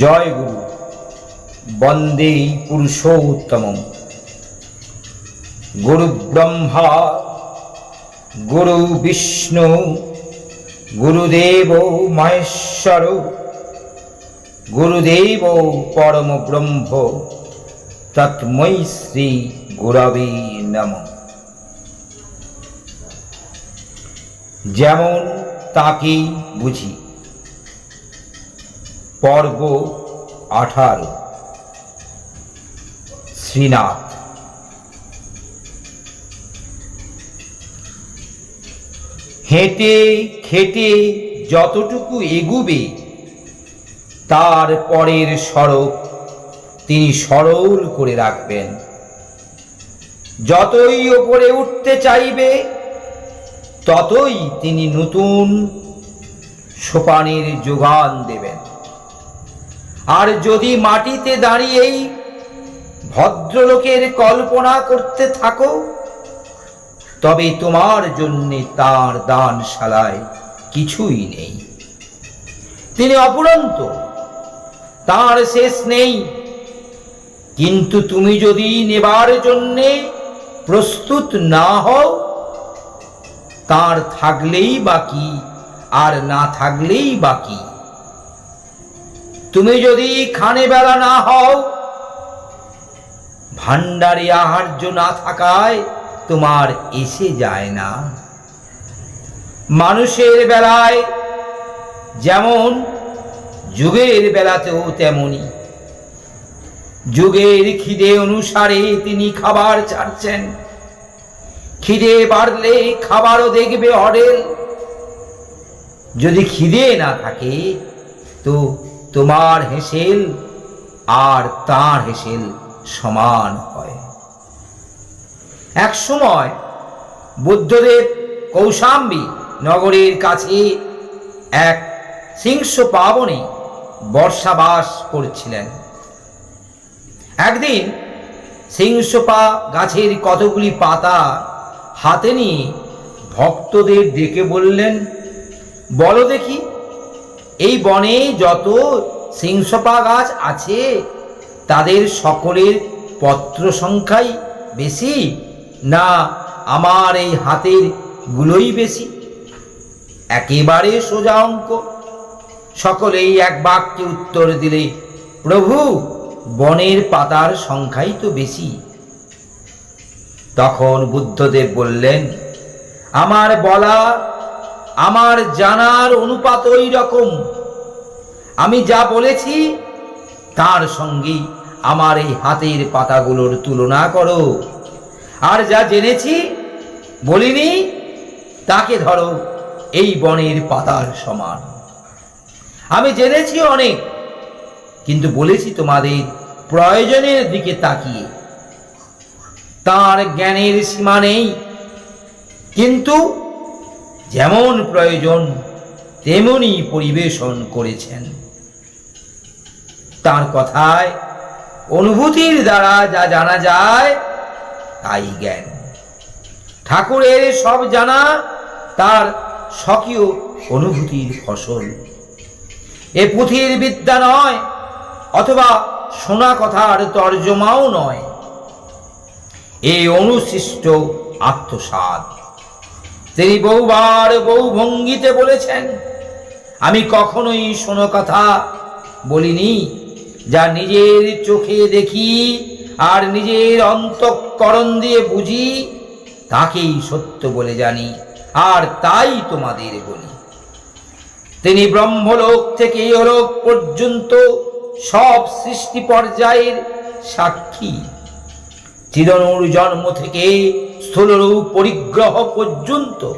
জয় গুরু। বন্দে পুরুষোত্তম গুরু ব্রহ্মা, গুরু বিষ্ণু, গুরুদেব মহেশ্বর, গুরুদেব পরম ব্রহ্ম তৎমৈ শ্রী গুরবে নম। যেমন তাকে বুঝি। পর্ব আঠারো। শ্রীনাথ। হেঁটে খেটে যতটুকু এগুবে, তার পরের সড়ক তিনি সরল করে রাখবেন। যতই ওপরে উঠতে চাইবে, ততই তিনি নতুন সোপানের যোগান দেবেন। আর যদি মাটিতে দাঁড়িয়েই ভদ্রলোকের কল্পনা করতে থাকো, তবে তোমার জন্যে তার দানশালায় কিছুই নেই। তিনি অপুরন্ত তার শেষ নেই। কিন্তু তুমি যদি নেবার জন্যে প্রস্তুত না হও, তার থাকলেই বাকি আর না থাকলেই বাকি তুমি যদি খানে বেলা না হও ভান্ডারে আহার্য না থাকায় তোমার এসে যায় না। মানুষের বেলায় যেমন, যুগের বেলাতেও তেমনি যুগের খিদে অনুসারে তিনি খাবার ছাড়ছেন। খিদে বাড়লে খাবারও দেখবে অডেল। যদি খিদে না থাকে, তো তোমার হেসেল আর তার হেসেল সমান হয়। এক সময় বুদ্ধদেব কৌশাম্বী নগরের কাছে এক সিংস পাবনে বর্ষাবাস করছিলেন। একদিন সিংসপা গাছের কতগুলি পাতা হাতে নিয়ে ভক্তদের ডেকে বললেন, বলো দেখি এই বনে যত সিংসপা গাছ আছে, তাদের সকলের পত্র সংখ্যাই বেশি, না আমার এই হাতের গুলোই বেশি। একেবারে সোজা অঙ্ক। সকলেই এক বাক্যে উত্তর দিলে, প্রভু, বনের পাতার সংখ্যাই তো বেশি। তখন বুদ্ধদেব বললেন, আমার বলা আমার জানার অনুপাত ওই রকম। আমি যা বলেছি, তার সঙ্গে আমার এই হাতের পাতাগুলোর তুলনা করো। আর যা জেনেছি, বলিনি, তাকে ধরো এই বনের পাতার সমান। আমি জেনেছি অনেক, কিন্তু বলেছি তোমাদের প্রয়োজনের দিকে তাকিয়ে। তার জ্ঞানের সীমা নেই, কিন্তু যেমন প্রয়োজন তেমনি পরিবেশন করেছেন। তার কথায়, অনুভূতির দ্বারা যা জানা যায়, তাই জ্ঞান। ঠাকুরের সব জানা, তার স্বকীয় অনুভূতির ফসল। এ পুঁথির বিদ্যা নয়, অথবা শোনা কথার তর্জমাও নয়। এ অনুসৃষ্ট আত্মসাদ তিনি বহুবার বহু ভঙ্গিতে বলেছেন, আমি কখনোই শোনো কথা বলিনি, যা নিজের চোখে দেখি আর নিজের অন্তঃকরণ দিয়ে বুঝি, তাকেই সত্য বলে জানি আর তাই তোমাদের বলি। তিনি ব্রহ্মলোক থেকে ইহলোক পর্যন্ত সব সৃষ্টি পর্যায়ের সাক্ষী। চিরনুর জন্ম থেকে স্থূলরূপ পরিগ্রহ পর্যন্ত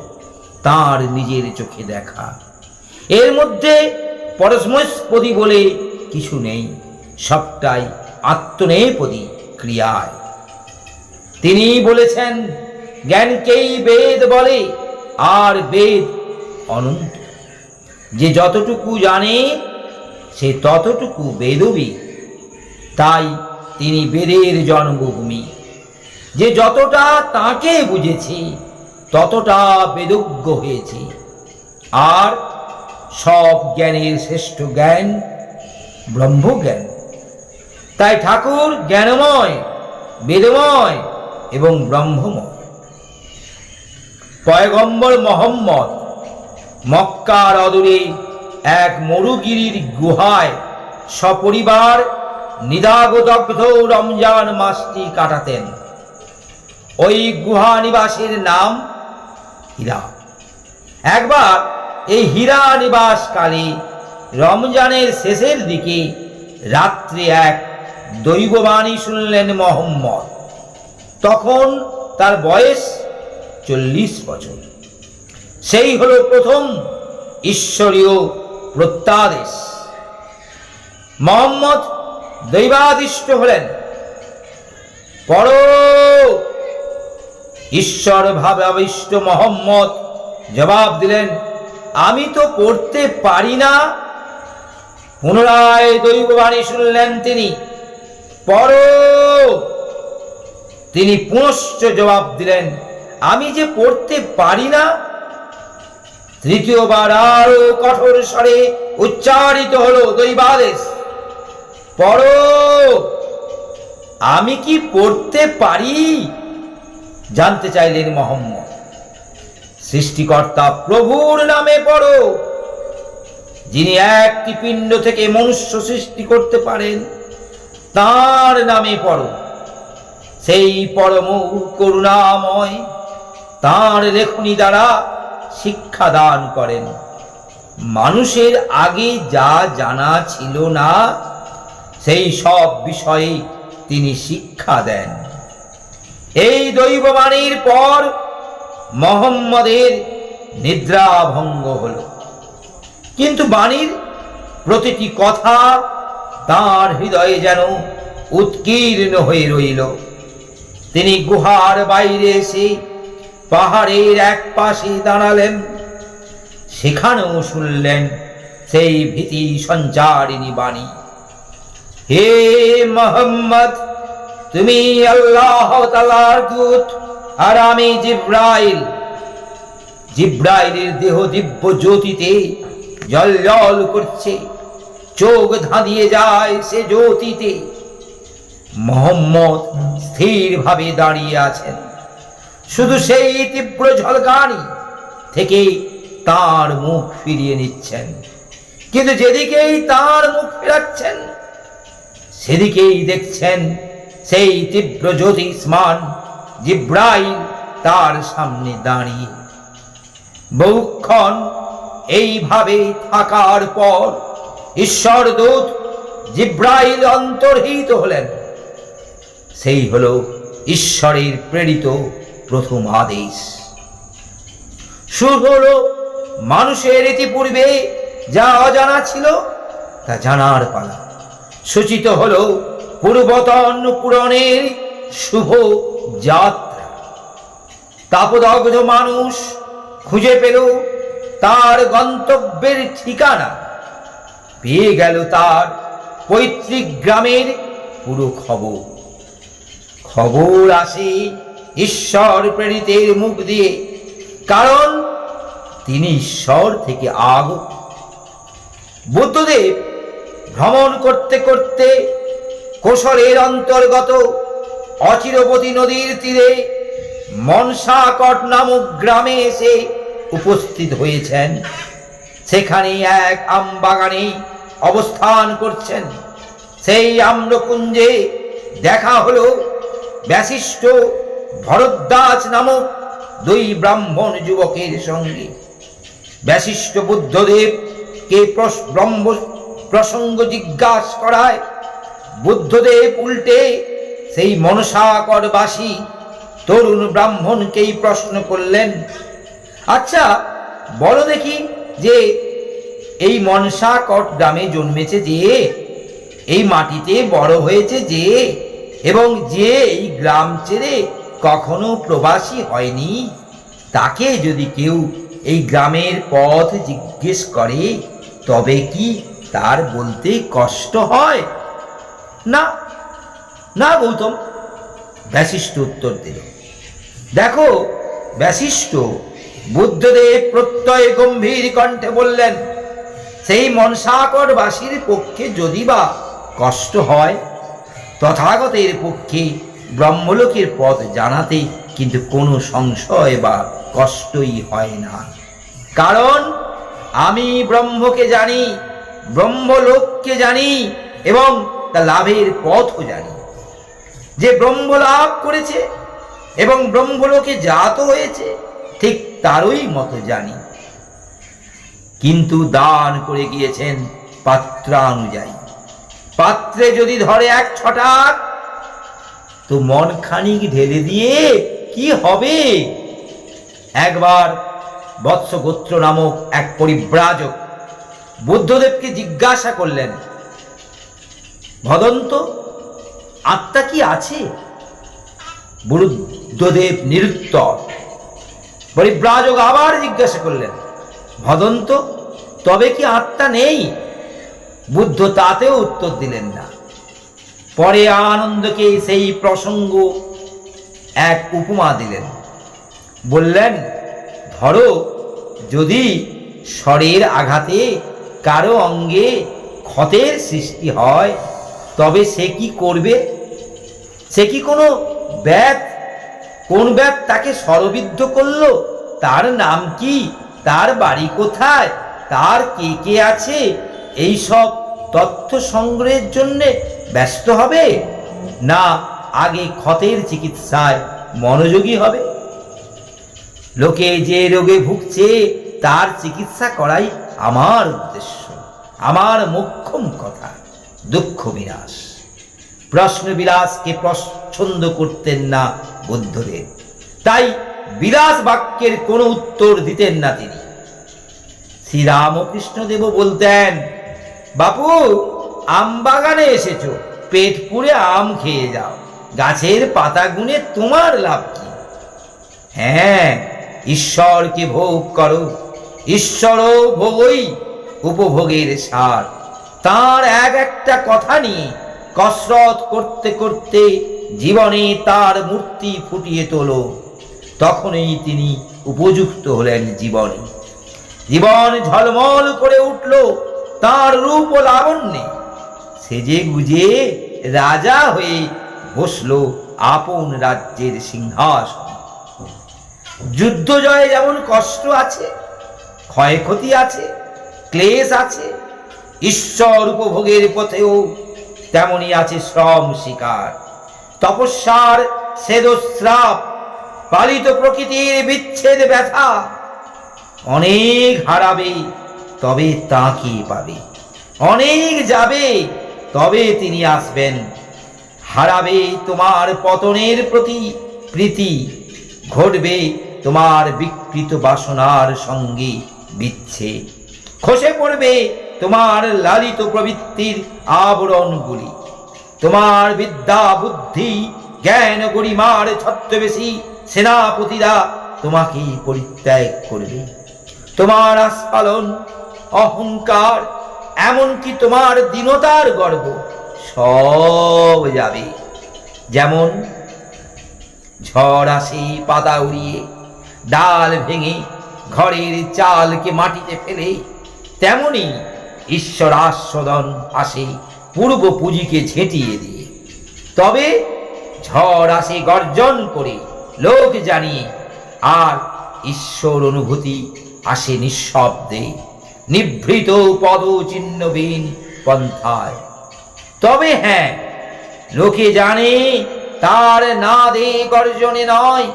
তার নিজের চোখে দেখা। এর মধ্যে পরস্মস্পদী বলে কিছু নেই, সবটাই আত্মনেপদী ক্রিয়ায়। তিনি বলেছেন, জ্ঞানকেই বেদ বলে, আর বেদ অনন্ত। যে যতটুকু জানে, সে ততটুকু বেদবী। তাই তিনি বেদের জন্মভূমি। যে যতটা তাকে বুঝেছি, ততটা বেদজ্ঞ হয়েছি। আর সব জ্ঞানের শ্রেষ্ঠ জ্ঞান ব্রহ্মজ্ঞান। তাই ঠাকুর জ্ঞানময়, বেদময় এবং ব্রহ্মময়। পয়গম্বর মোহাম্মদ মক্কার অদূরে এক মরুগিরির গুহায় সপরিবার নিদাগদগ্ধ রমজান মাসটি কাটাতেন। ওই গুহা নিবাসীর নাম হীরা। একবার এই হীরা নিবাসকালে রমজানের শেষের দিকে রাত্রে এক দৈববাণী শুনলেন মোহাম্মদ। তখন তার বয়স চল্লিশ বছর। সেই হলো প্রথম ঈশ্বরীয় প্রত্যাদেশ। মোহাম্মদ দৈবাদিষ্ট হলেন। পর ঈশ্বর ভাবে আবিষ্ট মোহাম্মদ। জবাব দিলেন, আমি তো পড়তে পারি না। পুনরায় দৈববাণী শুনলেন তিনি। পর তিনি পুনশ্চ জবাব দিলেন, আমি যে পড়তে পারি না। তৃতীয়বার আরও কঠোর স্বরে উচ্চারিত হলো দৈবাদেশ পর আমি কি পড়তে পারি? জানতে চাইলেন মোহাম্মদ, সৃষ্টিকর্তা প্রভুর নামে পড়ো, যিনি একটি পিণ্ড থেকে মনুষ্য সৃষ্টি করতে পারেন, তার নামে পড়ো। সেই পরম করুণাময় তাঁর লেখনী দ্বারা শিক্ষা দান করেন। মানুষের আগে যা জানা ছিল না, সেই সব বিষয়ে তিনি শিক্ষা দেন। এই দৈববাণীর পর মোহাম্মদের নিদ্রা ভঙ্গ হল। কিন্তু বাণীর প্রতিটি কথা তার হৃদয়ে যেন উৎকীর্ণ হয়ে রইল। তিনি গুহার বাইরে এসে পাহাড়ের এক পাশে দাঁড়ালেন। সেখানেও শুনলেন সেই ভীতি সঞ্চারিণী বাণী। হে মোহাম্মদ! তুমি আল্লাহ তালার দূত, আর আমি জিব্রাইল। জিব্রাইলের দেহ দিব্য জ্যোতিতে জল জল করছে, চোখ ধাঁধিয়ে যায় সে জ্যোতিতে। মোহাম্মদ স্থিরভাবে দাঁড়িয়ে আছেন। শুধু সেই তীব্র ঝলকানি থেকে তার মুখ ফিরিয়ে নিচ্ছেন। কিন্তু যেদিকেই তার মুখ ফেরাচ্ছেন, সেদিকেই দেখছেন সেই তীব্র জ্যোতিষ্মান জিব্রাইল তার সামনে দাঁড়িয়ে। বহুক্ষণ এইভাবে থাকার পর ঈশ্বর দূত জিব্রাইল অন্তর্হিত হলেন। সেই হল ঈশ্বরের প্রেরিত প্রথম আদেশ। শুরু হলো মানুষের ইতিপূর্বে যা অজানা ছিল তা জানার পালা। সূচিত হলো পূর্বতন পুরনের শুভ যাত্রা। তাপদগ্ধ মানুষ খুঁজে পেল তার গন্তব্যের ঠিকানা। পেয়ে গেল তার পৈতৃক গ্রামের পুরো খবর। খবর আসে ঈশ্বর প্রেরিতের মুখ দিয়ে, কারণ তিনি ঈশ্বর থেকে আগত। বুদ্ধদেব ভ্রমণ করতে করতে কোশলের অন্তর্গত অচিরবতী নদীর তীরে মনসাকট নামক গ্রামে এসে উপস্থিত হয়েছেন। সেখানে এক আম বাগানে অবস্থান করছেন। সেই আম্রকুঞ্জে দেখা হলো ব্যাসিষ্ট ভরদ্বাজ নামক দুই ব্রাহ্মণ যুবকের সঙ্গে। ব্যাসিষ্ট বুদ্ধদেবকে ব্রহ্ম প্রসঙ্গ জিজ্ঞাসা করায় বুদ্ধদেব উল্টে, সেই মনসাকরবাসী তরুণ ব্রাহ্মণকেই প্রশ্ন করলেন আচ্ছা বলো দেখি যে এই মনসাকট গ্রামে জন্মেছে যে, এই মাটিতে বড় হয়েছে যে, এবং যে এই গ্রাম ছেড়ে কখনো প্রবাসী হয়নি? তাকে যদি কেউ এই গ্রামের পথ জিজ্ঞেস করে, তবে কি তার বলতে কষ্ট হয়? না না গৌতম ব্যাসিষ্ট উত্তর দিল। দেখো ব্যাসিষ্ট বুদ্ধদেব প্রত্যয় গম্ভীর কণ্ঠে বললেন, সেই মনসাকরবাসীর পক্ষে যদি বা কষ্ট হয়, তথাগতের পক্ষে ব্রহ্মলোকের পথ জানাতে কিন্তু কোনো সংশয় বা কষ্টই হয় না। কারণ আমি ব্রহ্মকে জানি, ব্রহ্মলোককে জানি এবং তা লাভের পথও জানি যে ব্রহ্ম লাভ করেছে এবং ব্রহ্মলোকে জাত হয়েছে, ঠিক তারই মতো জানি। কিন্তু দান করে গিয়েছেন পাত্রানুযায়ী। পাত্রে যদি ধরে এক ছটাক তো মন খানিক ঢেলে দিয়ে কি হবে? একবার বৎসগোত্র নামক এক পরিব্রাজক বুদ্ধদেবকে জিজ্ঞাসা করলেন ভদন্ত, আত্মা কি আছে? বুদ্ধদেব নিরুত্তর। পরিব্রাজক আবার জিজ্ঞাসা করলেন, ভদন্ত, তবে কি আত্মা নেই? বুদ্ধ তাতেও উত্তর দিলেন না। পরে আনন্দকে সেই প্রসঙ্গ এক উপমা দিলেন। বললেন, ধরো, যদি স্বরের আঘাতে কারও অঙ্গে ক্ষতের সৃষ্টি হয় তবে সে কি করবে? সে কি কোনো ব্যাত কোন ব্যাত তাকে স্বরবিদ্ধ করল? তার নাম কি? তার বাড়ি কোথায়? তার কে কে আছে? এই সব তথ্য সংগ্রহের জন্যে ব্যস্ত হবে? না, আগে ক্ষতের চিকিৎসায় মনোযোগী হবে। লোকে যে রোগে ভুগছে, তার চিকিৎসা করাই আমার উদ্দেশ্য, আমার মোক্ষম কথা। দুঃখ বিনাশ। প্রশ্ন বিলাসকে পছন্দ করতেন না বুদ্ধদেব তাই বিলাস বাক্যের কোনো উত্তর দিতেন না তিনি। শ্রীরামকৃষ্ণদেব বলতেন, বাপু আম বাগানে এসেছ, পেট পুড়ে আম খেয়ে যাও। গাছের পাতা গুনে তোমার লাভ কি? হ্যাঁ ঈশ্বরকে ভোগ করো। ঈশ্বরও ভোগই উপভোগের সার তার এক একটা কথা নিয়ে কসরত করতে করতে জীবনে তার মূর্তি ফুটিয়ে তোলো। তখনই তিনি উপযুক্ত হলেন জীবনে। জীবন ঝলমল করে উঠল তার রূপ ও লাবণ্যে। সেজে গুজে রাজা হয়ে বসল আপন রাজ্যের সিংহাসন। যুদ্ধ জয়ে যেমন কষ্ট আছে, ক্ষয়ক্ষতি আছে, ক্লেশ আছে ঈশ্বর উপভোগের পথেও তেমনি আছে শ্রম শিকার। তপস্যার সেদস্রাপ পালিত প্রকৃতির বিচ্ছেদ ব্যথা, অনেক হারাবে, তবে তাকে পাবে? অনেক যাবে, তবে তিনি আসবেন। হারাবে তোমার পতনের প্রতি প্রীতি, ঘটবে তোমার বিকৃত বাসনার সঙ্গে বিচ্ছেদ। খসে পড়বে তোমার লালিত প্রবৃত্তির আবরণগুলি, তোমার বিদ্যা, বুদ্ধি, জ্ঞান, গরিমার ছত্রবেশী সেনাপতিরা তোমাকে পরিত্যাগ করবে। তোমার আস্ফালন, অহংকার, এমনকি তোমার দীনতার গর্ব সব যাবে। যেমন ঝড় আসে পাতা উড়িয়ে, ডাল ভেঙে, ঘরের চালকে মাটিতে ফেলে, তেমনি ঈশ্বর আস্বাদন আসে, পূর্ব পুঁজিকে ঝেঁটিয়ে দিয়ে। তবে ঝড় আসে গর্জন করে, লোক জানিয়ে আর ঈশ্বর অনুভূতি আসে নিঃশব্দে। নিভৃত পদ চিহ্নবিহীন পন্থায়। তবে হ্যাঁ লোকে জানে তার না দে গর্জনে নয়,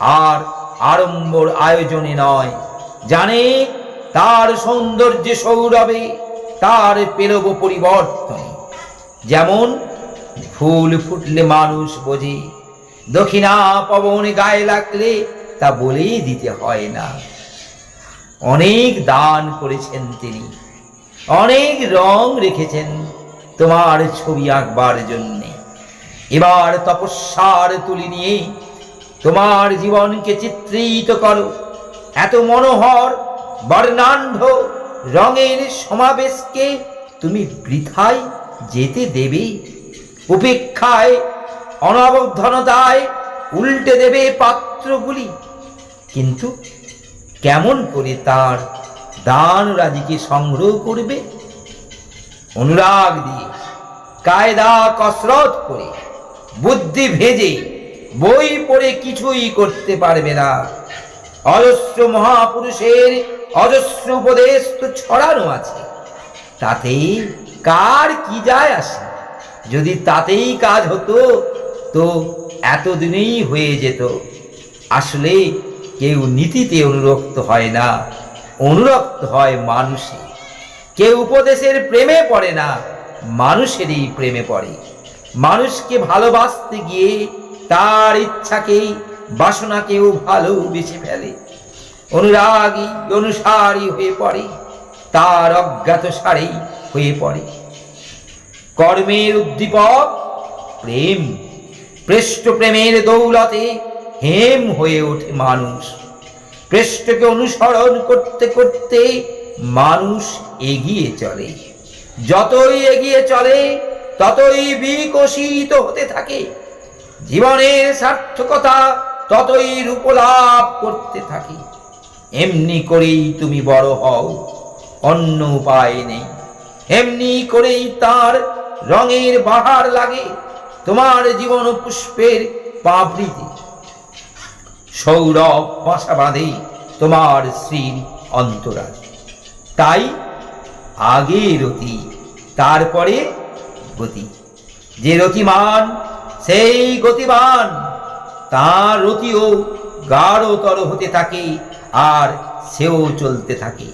আর আড়ম্বর আয়োজনে নয়। জানে তার সৌন্দর্য সৌরভে, তার পেলব পরিবর্তন। যেমন ফুল ফুটলে মানুষ বোঝে, দক্ষিণা পবন গায়ে লাগলে তা বলেই দিতে হয় না। অনেক দান করেছেন তিনি, অনেক রং রেখেছেন তোমার ছবি আঁকবার জন্যে। এবার তপস্যার তুলি নিয়ে তোমার জীবনকে চিত্রিত করো। এত মনোহর বর্ণাঢ্য রঙের সমাবেশকে তুমি বৃথায় যেতে দেবে, উপেক্ষায় অনবধানতায় উল্টে দেবে পাত্রগুলি। কিন্তু কেমন করে তার দান রাজিকে সংগ্রহ করবে? অনুরাগ দিয়ে, কায়দা কসরত করে, বুদ্ধি ভেজে বই পড়ে কিছুই করতে পারবে না। অজস্র মহাপুরুষের অজস্র উপদেশ তো ছড়ানো আছে। তাতেই কার কি যায় আসে? যদি তাতেই কাজ হতো, তো এতদিনেই হয়ে যেত। আসলে কেউ নীতিতে অনুরক্ত হয় না, অনুরক্ত হয় মানুষে। কেউ উপদেশের প্রেমে পড়ে না, মানুষেরই প্রেমে পড়ে। মানুষকে ভালোবাসতে গিয়ে তার ইচ্ছাকেই, বাসনাকেও ভালোবেসে ফেলে। অনুরাগী, অনুসারী হয়ে পড়ে, তার অজ্ঞাত সারেই হয়ে পড়ে। কর্মের উদ্দীপক, প্রেম পৃষ্ঠ প্রেমের দৌলতে হেম হয়ে ওঠে মানুষ। পৃষ্ঠকে অনুসরণ করতে করতে মানুষ এগিয়ে চলে। যতই এগিয়ে চলে, ততই বিকশিত হতে থাকে। জীবনের সার্থকতা ততই রূপলাভ করতে থাকে। এমনি করেই তুমি বড় হও, অন্য উপায় নেই। এমনি করেই তার রঙের বাহার লাগে, তোমার জীবন পুষ্পের পাপড়িতে। সৌরভ বাসা বাঁধে তোমার শ্রীর অন্তরাল। তাই আগে রতি, তারপরে গতি। যে রতিমান, সেই গতিমান। তার রতিও গাঢ়তর হতে থাকে আর সেও চলতে থাকে।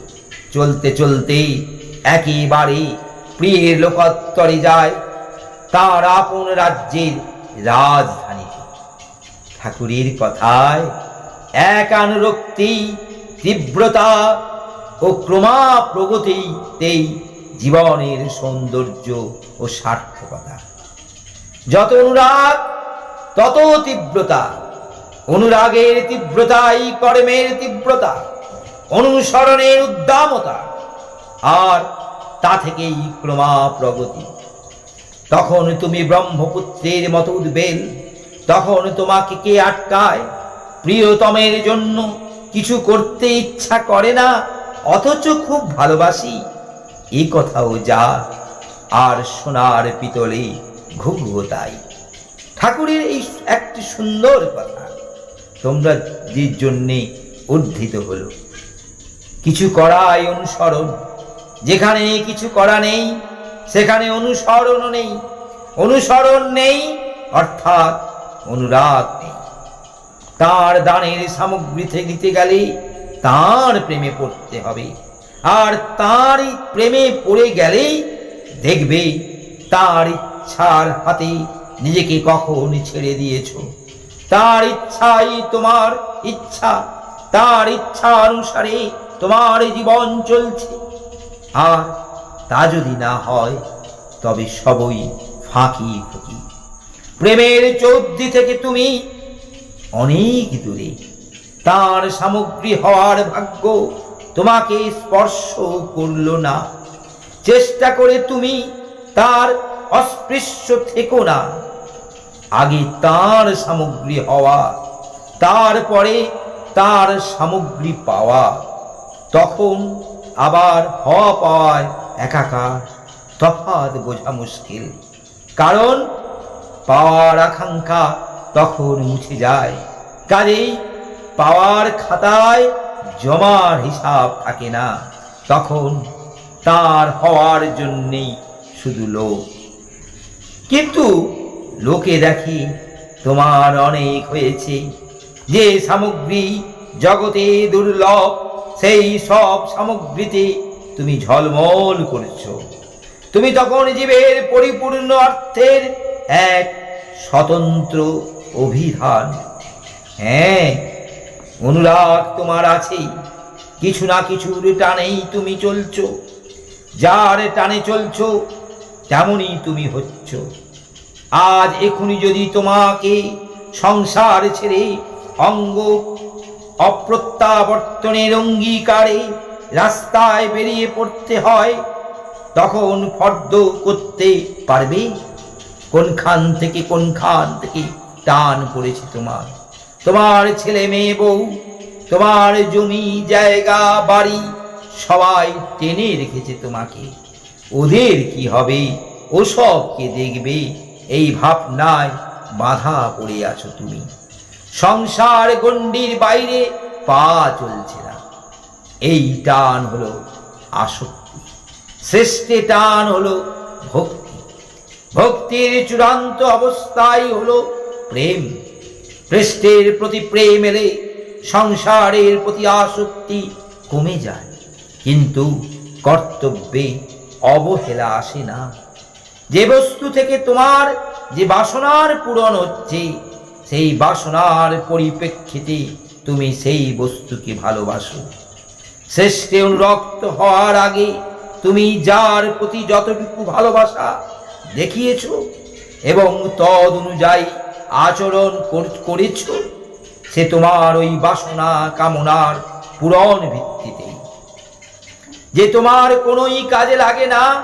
চলতে চলতে একেবারে প্রিয়ের লোকোত্তরে যায় তার আপন রাজ্যের রাজধানীতে ঠাকুরের কথায় একানুরক্তি তীব্রতা ও ক্রমা প্রগতিতেই জীবনের সৌন্দর্য ও সার্থকতা। যত অনুরাগ, তত তীব্রতা অনুরাগের তীব্রতাই কর্মের তীব্রতা, অনুসরণের উদ্দামতা, আর তা থেকেই ক্রমা প্রগতি তখন তুমি ব্রহ্মপুত্রের মতো উদ্বেল, তখন তোমাকে কে আটকায়? প্রিয়তমের জন্য কিছু করতে ইচ্ছা করে না, অথচ খুব ভালোবাসি। এই কথাও যা আর সোনার পিতলে ঘুঘু তাই। ঠাকুরের এই একটি সুন্দর কথা তোমরা যে জন্যে উদ্ধৃত হলো। কিছু করাই অনুসরণ। যেখানে কিছু করা নেই, সেখানে অনুসরণ নেই। অনুসরণ নেই, অর্থাৎ অনুরাগ নেই। তার দানের সামগ্রী দিতে গেলে তার প্রেমে পড়তে হবে। আর তার প্রেমে পড়ে গেলেই দেখবে তার ইচ্ছার হাতে নিজেকে কখন ছেড়ে দিয়েছ। তার ইচ্ছাই তোমার ইচ্ছা, তার ইচ্ছা অনুসারে তোমার জীবন চলছে। আর তা যদি না হয়, তবে সবই ফাঁকি ফুকি। প্রেমের চৌদ্দি থেকে তুমি অনেক দূরে। তার সামগ্রী হওয়ার ভাগ্য তোমাকে স্পর্শ করল না। চেষ্টা করে তুমি তার অস্পৃশ্য থেকো না। আগে তার সামগ্রী হওয়া, তারপরে তার সামগ্রী পাওয়া। তখন আবার হওয়া পাওয়ায় একাকার তফাৎ বোঝা মুশকিল। কারণ পাওয়ার আকাঙ্ক্ষা তখন মুছে যায়। কাজেই পাওয়ার খাতায় জমার হিসাব থাকে না। তখন তার হওয়ার জন্যেই শুধু লোক কিন্তু লোকে দেখে তোমার অনেক হয়েছে। যে সামগ্রী জগতে দুর্লভ, সেই সব সামগ্রীতে তুমি ঝলমল করেছ। তুমি তখন জীবের পরিপূর্ণ অর্থের এক স্বতন্ত্র অভিধান। হ্যাঁ অনুরাগ তোমার আছেই কিছু না কিছুর টানেই তুমি চলছ। যার টানে চলছো, তেমনই তুমি হচ্ছ। আজ এখুনি যদি তোমাকে সংসার ছেড়ে অঙ্গ অপ্রত্যাবর্তনের অঙ্গীকারে রাস্তায় বেরিয়ে পড়তে হয়, তখন ফর্দ করতে পারবে? কোনখান থেকে কোনখান থেকে টান পড়েছে তোমার? তোমার ছেলে মেয়ে বউ, তোমার জমি, জায়গা, বাড়ি সবাই টেনে রেখেছে তোমাকে। ওদের কি হবে? ওসব কে দেখবে। এই ভাবনায় বাধা পড়ে আছো তুমি। সংসার গণ্ডির বাইরে পা চলছে না। এই টান হলো আসক্তি। শ্রেষ্ঠে টান হলো ভক্তি। ভক্তির চূড়ান্ত অবস্থাই হলো প্রেম। পৃষ্ঠের প্রতি প্রেম এলে সংসারের প্রতি আসক্তি কমে যায়। কিন্তু কর্তব্যে অবহেলা আসে না। যে বস্তু থেকে তোমার যে বাসনার পূরণ হচ্ছে, সেই বাসনার পরিপ্রেক্ষিতে তুমি সেই বস্তুকে ভালোবাসো। শ্রেষ্ঠে অনুরক্ত হওয়ার আগে তুমি যার প্রতি যতটুকু ভালোবাসা দেখিয়েছ এবং তদ অনুযায়ী আচরণ কর- করেছ, সে তোমার ওই বাসনা কামনার পূরণ ভিত্তিতে যে তোমার কোনোই কাজে লাগে না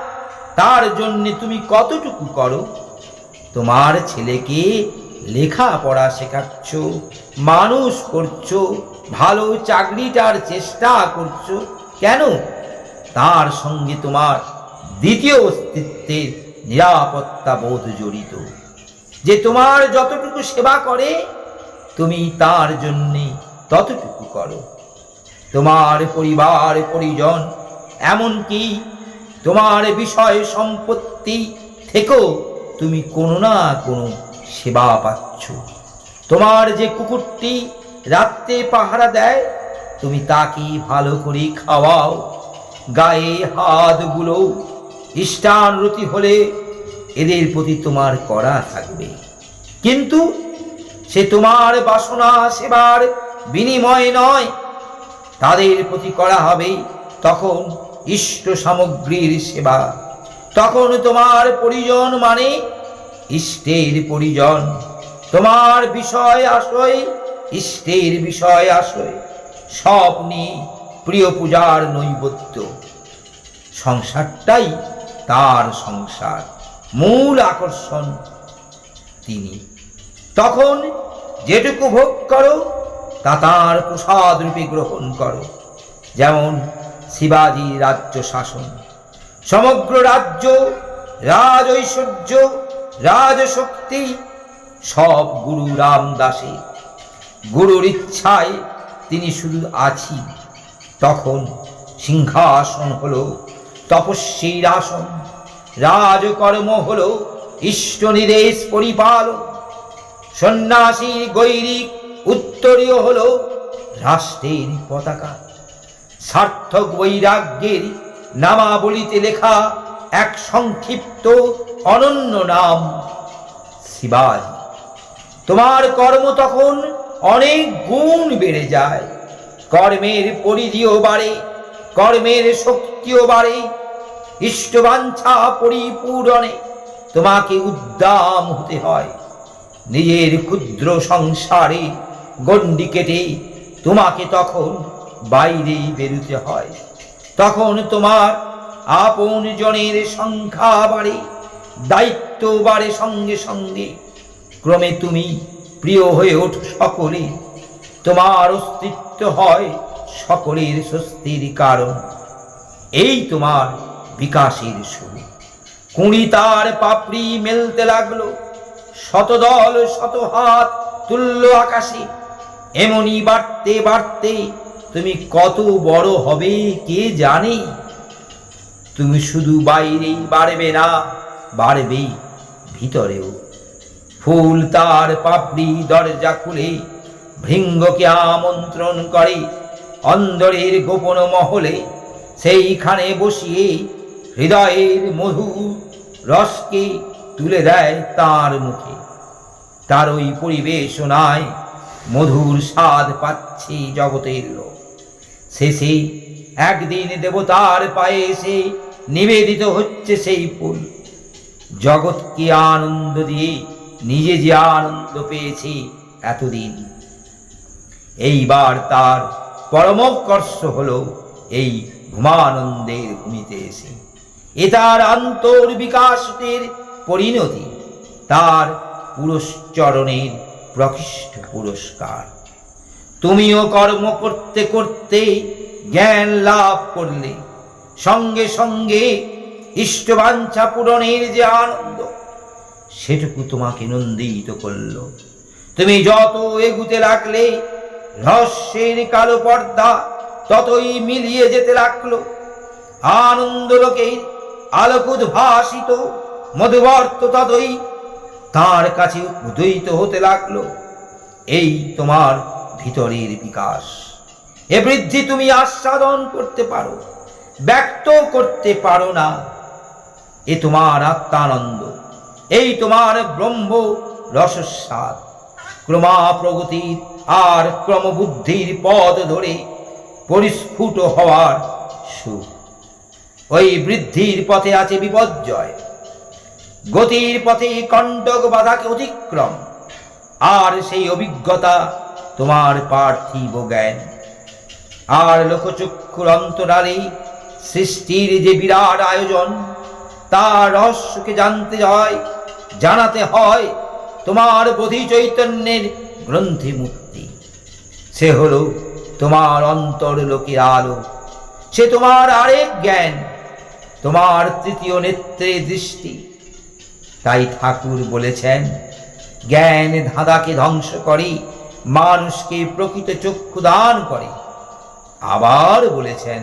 তার জন্যে তুমি কতটুকু করো? তোমার ছেলেকে লেখাপড়া শেখাচ্ছ, মানুষ করছ, ভালো চাকরিটার চেষ্টা করছ। কেন? তার সঙ্গে তোমার দ্বিতীয় অস্তিত্বের নিরাপত্তা বোধ জড়িত। যে তোমার যতটুকু সেবা করে, তুমি তার জন্যে ততটুকু করো। তোমার পরিবার, পরিজন, এমনকি তোমার বিষয় সম্পত্তি থেকেও তুমি কোনো না কোনো সেবা পাচ্ছ। তোমার যে কুকুরটি রাত্রে পাহারা দেয়, তুমি তাকে ভালো করে খাওয়াও। গায়ে হাতগুলো ইষ্টানুরতি হলে এদের প্রতি তোমার করা থাকবে। কিন্তু সে তোমার বাসনা সেবার বিনিময় নয়, তাদের প্রতি করা হবে তখন ইষ্ট সামগ্রীর সেবা। তখন তোমার পরিজন মানে ইষ্টের পরিজন। তোমার বিষয় আশয় ইষ্টের বিষয় আশয় সব প্রিয় পূজার নৈবত্য। সংসারটাই তার সংসার, মূল আকর্ষণ তিনি। তখন যেটুকু ভোগ করো, তা তাঁর প্রসাদ রূপে গ্রহণ করো। যেমন শিবাজি রাজ্য শাসন। সমগ্র রাজ্য রাজ ঐশ্বর্য রাজশক্তি, সব গুরু রামদাসে। গুরুর ইচ্ছায় তিনি শুধু আছি। তখন সিংহাসন হল তপস্বীর আসন। রাজকর্ম হল ইষ্ট নিদেশ পরিপালন। সন্ন্যাসীর গৈরিক উত্তরীয় হল রাষ্ট্রের পতাকা। সার্থক বৈরাগ্যের নামাবলিতে লেখা এক সংক্ষিপ্ত অনন্য নাম শিবাজি তোমার কর্ম তখন অনেক গুণ বেড়ে যায়। কর্মের পরিধিও বাড়ে, কর্মের শক্তিও বাড়ে। ইষ্টবাঞ্ছা পরিপূরণে তোমাকে উদ্দাম হতে হয়। নিজের ক্ষুদ্র সংসারে গণ্ডি কেটে তোমাকে তখন বাইরে বেরুতে হয়। তখন তোমার আপন জনের সংখ্যা বাড়ে, দায়িত্ব বাড়ে সঙ্গে সঙ্গে। ক্রমে তুমি প্রিয় হয়ে ওঠ সকলে। তোমার অস্তিত্ব হয় সকলের স্বস্তির কারণ। এই তোমার বিকাশের শুরু। কুড়ি তার পাপড়ি মেলতে লাগল। শতদল শত হাত তুল্য আকাশে। এমনি বাড়তে বাড়তে তুমি কত বড় হবে, কে জানে? তুমি শুধু বাইরেই বাড়বে না, বাড়বেই ভিতরেও। ফুল তার পাপড়ি দরজা খুলে, ভৃঙ্গকে আমন্ত্রণ করে অন্দরের গোপন মহলে। সেইখানে বসিয়ে হৃদয়ের মধু রসকে তুলে দেয় তার মুখে। তার ওই পরিবেশনায় মধুর স্বাদ পাচ্ছে জগতের লোক। শেষে একদিন দেবতার পায়ে এসে নিবেদিত হচ্ছে সেই ফুল। জগৎকে আনন্দ দিয়ে নিজে যে আনন্দ পেয়েছে এতদিন। এইবার তার পরমোৎকর্ষ হল এই ঘুমানন্দের ভূমিতে এসে। এ তার আন্তর বিকাশের পরিণতি, তার পুরস্চরণের প্রকৃষ্ট পুরস্কার। তুমিও কর্ম করতে করতে জ্ঞান লাভ করলে। সঙ্গে সঙ্গে ইষ্টবাঞ্ছা পূরণের যে আনন্দ, সেটুকু তোমাকে নন্দিত করল। তুমি যত এগুতে লাগলে, রহস্যের কালো পর্দা ততই মিলিয়ে যেতে লাগল। আনন্দ লোকের আলোক উদ্ভাসিত, মধুবর্ত ততই তার কাছে উদয়িত হতে লাগল। এই তোমার ভিতরের বিকাশ। এ বৃদ্ধি তুমি আস্বাদন করতে পারো, ব্যক্ত করতে পারো না। এ তোমার আত্মানন্দ, এই তোমার ব্রহ্ম রসস্বাদ। ক্রমা প্রগতির আর ক্রমবুদ্ধির পদ ধরে পরিস্ফুট হওয়ার সুখ। ওই বৃদ্ধির পথে আছে বিপর্যয়। গতির পথে কণ্টক বাধাকে অতিক্রম। আর সেই অভিজ্ঞতা তোমার পার্থিব জ্ঞান। আর লোকচক্ষুর অন্তরালে সৃষ্টির যে বিরাট আয়োজন তার রহস্যকে জানতে হয়, জানাতে হয় তোমার বোধি চৈতন্যের গ্রন্থি মুক্তি সে হলো তোমার অন্তর লোকের আলো। সে তোমার আরেক জ্ঞান, তোমার তৃতীয় নেত্রে দৃষ্টি। তাই ঠাকুর বলেছেন, জ্ঞান ধাঁধাকে ধ্বংস করে মানুষকে প্রকৃত চক্ষু দান করে। আবার বলেছেন,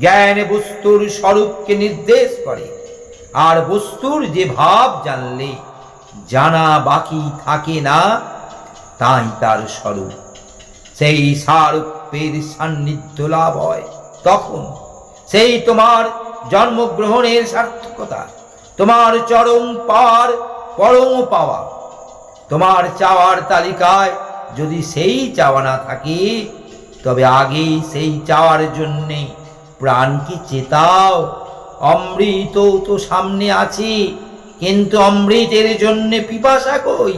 জ্ঞান বস্তুর স্বরূপকে নির্দেশ করে। আর বস্তুর যে ভাব জানলে জানা বাকি থাকে না, তাই তার স্বরূপ। সেই সারূপের সান্নিধ্য লাভ হয় তখন। সেই তোমার জন্মগ্রহণের সার্থকতা, তোমার চরম পার পরম পাওয়া, তোমার চাওয়ার তালিকায় যদি সেই চাওয়া না থাকে, তবে আগেই সেই চাওয়ার জন্যে প্রাণকে চেতাও। অমৃত তো সামনে আছে, কিন্তু অমৃতের জন্য পিপাসা কই?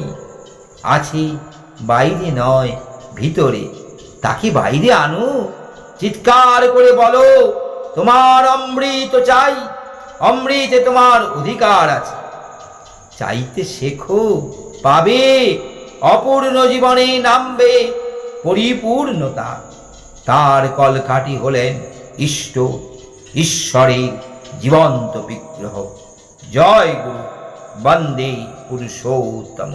আছে, বাইরে নয়, ভিতরে। তাকে বাইরে আনো। চিৎকার করে বলো, তোমার অমৃত চাই, অমৃতে তোমার অধিকার আছে। চাইতে শেখো, পাবে। অপূর্ণ জীবনে নামবে পরিপূর্ণতা। তার কলকাটি হলেন ইষ্ট ঈশ্বরের জীবন্ত বিগ্রহ। জয় গুরু, বন্দে পুরুষোত্তম।